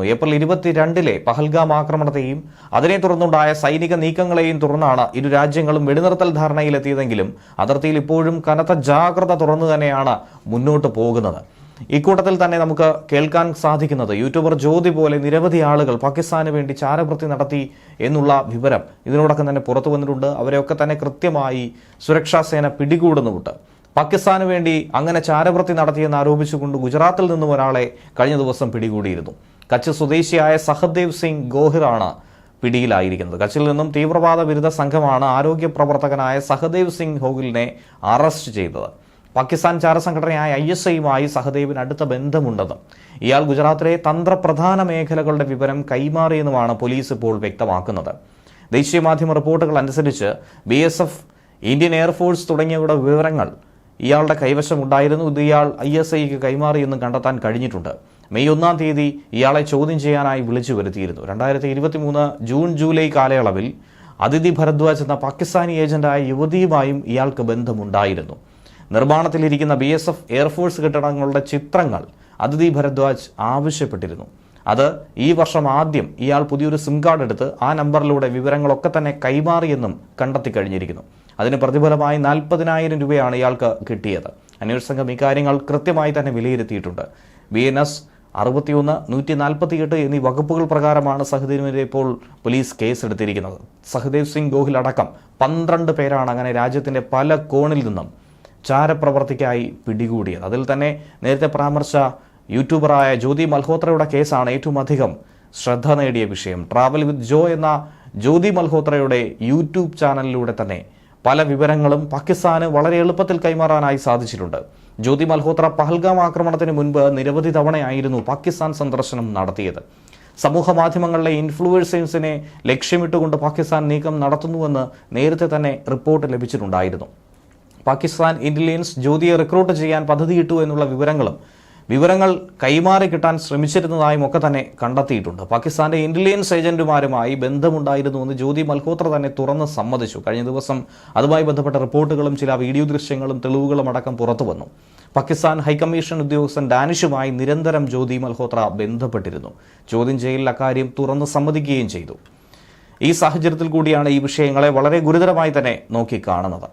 April ഇരുപത്തിരണ്ടിലെ പഹൽഗാം ആക്രമണത്തെയും അതിനെ തുടർന്നുണ്ടായ സൈനിക നീക്കങ്ങളെയും തുടർന്നാണ് ഇരു രാജ്യങ്ങളും വെടിനിർത്തൽ ധാരണയിലെത്തിയതെങ്കിലും അതിർത്തിയിൽ ഇപ്പോഴും കനത്ത ജാഗ്രത തുറന്നു തന്നെയാണ് മുന്നോട്ട് പോകുന്നത്. ഇക്കൂട്ടത്തിൽ തന്നെ നമുക്ക് കേൾക്കാൻ സാധിക്കുന്നത് യൂട്യൂബർ ജ്യോതി പോലെ നിരവധി ആളുകൾ പാകിസ്ഥാന് വേണ്ടി ചാരവൃത്തി നടത്തി എന്നുള്ള വിവരം ഇതിനോടൊപ്പം തന്നെ പുറത്തു വന്നിട്ടുണ്ട്. അവരെയൊക്കെ തന്നെ കൃത്യമായി സുരക്ഷാ സേന പിടികൂടുന്നുമുണ്ട്. പാകിസ്ഥാന് വേണ്ടി അങ്ങനെ ചാരവൃത്തി നടത്തിയെന്ന് ആരോപിച്ചുകൊണ്ട് ഗുജറാത്തിൽ നിന്നും ഒരാളെ കഴിഞ്ഞ ദിവസം പിടികൂടിയിരുന്നു. കച്ച് സ്വദേശിയായ സഹദേവ് സിംഗ് ഗോഹിറാണ് പിടിയിലായിരിക്കുന്നത്. കച്ചിൽ നിന്നും തീവ്രവാദ വിരുദ്ധ സംഘമാണ് ആരോഗ്യ പ്രവർത്തകനായ സഹദേവ് സിംഗ് ഹോഗിലിനെ അറസ്റ്റ് ചെയ്തത്. പാകിസ്ഥാൻ ചാരസംഘടനയായ ഐ എസ് ഐയുമായി സഹദേവിന് അടുത്ത ബന്ധമുണ്ടെന്നും ഇയാൾ ഗുജറാത്തിലെ തന്ത്രപ്രധാന മേഖലകളുടെ വിവരം കൈമാറിയെന്നുമാണ് പോലീസ് ഇപ്പോൾ വ്യക്തമാക്കുന്നത്. ദേശീയ മാധ്യമ റിപ്പോർട്ടുകൾ അനുസരിച്ച് B S F Indian air force തുടങ്ങിയവയുടെ വിവരങ്ങൾ ഇയാളുടെ കൈവശമുണ്ടായിരുന്നു. ഇത് ഇയാൾ ഐ എസ് ഐക്ക് കൈമാറിയെന്നും കണ്ടെത്താൻ കഴിഞ്ഞിട്ടുണ്ട്. മെയ് ഒന്നാം തീയതി ഇയാളെ ചോദ്യം ചെയ്യാനായി വിളിച്ചു വരുത്തിയിരുന്നു. രണ്ടായിരത്തി ഇരുപത്തി മൂന്ന് ജൂൺ ജൂലൈ കാലയളവിൽ അതിഥി ഭരദ്വാജ് എന്ന പാകിസ്ഥാനി ഏജന്റായ യുവതിയുമായും ഇയാൾക്ക് ബന്ധമുണ്ടായിരുന്നു. നിർമ്മാണത്തിലിരിക്കുന്ന B S F air force കെട്ടിടങ്ങളുടെ ചിത്രങ്ങൾ അതിഥി ഭരദ്വാജ് ആവശ്യപ്പെട്ടിരുന്നു. അത് ഈ വർഷം ആദ്യം ഇയാൾ പുതിയൊരു സിം കാർഡ് എടുത്ത് ആ നമ്പറിലൂടെ വിവരങ്ങളൊക്കെ തന്നെ കൈമാറിയെന്നും കണ്ടെത്തി കഴിഞ്ഞിരിക്കുന്നു. അതിന് പ്രതിഫലമായി നാൽപ്പതിനായിരം രൂപയാണ് ഇയാൾക്ക് കിട്ടിയത്. അന്വേഷണ സംഘം ഇക്കാര്യങ്ങൾ കൃത്യമായി തന്നെ വിലയിരുത്തിയിട്ടുണ്ട്. ബി എൻ എസ് അറുപത്തിയൊന്ന് നൂറ്റി നാൽപ്പത്തിയെട്ട് എന്നീ വകുപ്പുകൾ പ്രകാരമാണ് സഹദേവിനെതിരെ ഇപ്പോൾ പോലീസ് കേസെടുത്തിരിക്കുന്നത്. സഹദേവ് സിംഗ് ഗോഹിൽ അടക്കം പന്ത്രണ്ട് പേരാണ് അങ്ങനെ രാജ്യത്തിന്റെ പല കോണിൽ നിന്നും ചാരപ്രവർത്തിക്കായി പിടികൂടിയത്. അതിൽ തന്നെ നേരത്തെ പരാമർശ യൂട്യൂബറായ ജ്യോതി മൽഹോത്രയുടെ കേസാണ് ഏറ്റവും അധികം ശ്രദ്ധ നേടിയ വിഷയം. ട്രാവൽ വിത്ത് ജോ എന്ന ജ്യോതി മൽഹോത്രയുടെ യൂട്യൂബ് ചാനലിലൂടെ തന്നെ പല വിവരങ്ങളും പാകിസ്ഥാന് വളരെ എളുപ്പത്തിൽ കൈമാറാനായി സാധിച്ചിട്ടുണ്ട്. ജ്യോതി മൽഹോത്ര പഹൽഗാം ആക്രമണത്തിന് മുൻപ് നിരവധി തവണയായിരുന്നു പാകിസ്ഥാൻ സന്ദർശനം നടത്തിയത്. സമൂഹ മാധ്യമങ്ങളിലെ ഇൻഫ്ലുവൻസേഴ്സിനെ ലക്ഷ്യമിട്ടുകൊണ്ട് പാകിസ്ഥാൻ നീക്കം നടത്തുന്നുവെന്ന് നേരത്തെ തന്നെ റിപ്പോർട്ട് ലഭിച്ചിട്ടുണ്ടായിരുന്നു. പാകിസ്ഥാൻ ഇന്റലിജൻസ് ജ്യോതിയെ റിക്രൂട്ട് ചെയ്യാൻ പദ്ധതിയിട്ടു എന്നുള്ള വിവരങ്ങളും വിവരങ്ങൾ കൈമാറി കിട്ടാൻ ശ്രമിച്ചിരുന്നതായും ഒക്കെ തന്നെ കണ്ടെത്തിയിട്ടുണ്ട്. പാകിസ്ഥാന്റെ ഇന്റലിജൻസ് ഏജന്റുമാരുമായി ബന്ധമുണ്ടായിരുന്നു എന്ന് ജ്യോതി മൽഹോത്ര തന്നെ തുറന്ന് സമ്മതിച്ചു. കഴിഞ്ഞ ദിവസം അതുമായി ബന്ധപ്പെട്ട റിപ്പോർട്ടുകളും ചില വീഡിയോ ദൃശ്യങ്ങളും തെളിവുകളും അടക്കം പുറത്തു വന്നു. പാകിസ്ഥാൻ ഹൈക്കമ്മീഷൻ ഉദ്യോഗസ്ഥൻ ഡാനിഷുമായി നിരന്തരം ജ്യോതി മൽഹോത്ര ബന്ധപ്പെട്ടിരുന്നു. ചോദ്യം ചെയ്യലിൽ അക്കാര്യം തുറന്ന് സമ്മതിക്കുകയും ചെയ്തു. ഈ സാഹചര്യത്തിൽ കൂടിയാണ് ഈ വിഷയങ്ങളെ വളരെ ഗുരുതരമായി തന്നെ നോക്കിക്കാണുന്നത്.